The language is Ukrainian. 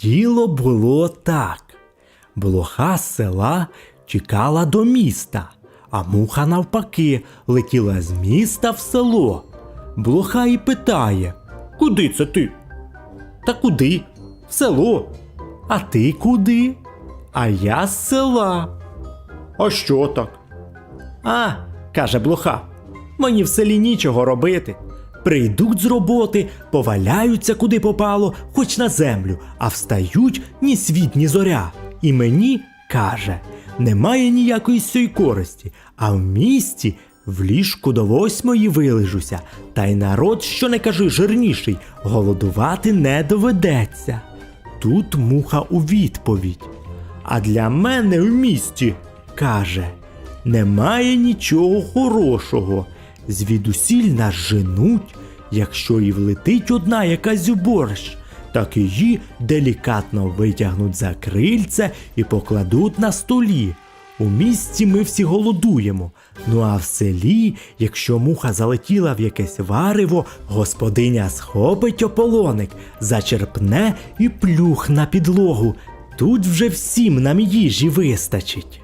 Діло було так. Блоха з села тікала до міста, а муха навпаки летіла з міста в село. Блоха і питає: Куди це ти? Та куди? В село. А ти куди? А я з села. А що так? А, каже блоха, мені в селі нічого робити. Прийдуть з роботи, поваляються куди попало, хоч на землю, а встають ні світ, ні зоря. І мені каже, немає ніякої сьої користі, а в місті в ліжку до восьмої вилежуся, та й народ, що не кажи жирніший, голодувати не доведеться. Тут муха у відповідь. А для мене в місті, каже, немає нічого хорошого. Звідусіль нас женуть, якщо і влетить одна якась зюборщ, так її делікатно витягнуть за крильце і покладуть на столі. У місті ми всі голодуємо. Ну а в селі, якщо муха залетіла в якесь варево, господиня схопить ополоник, зачерпне і плюх на підлогу. Тут вже всім нам їжі вистачить.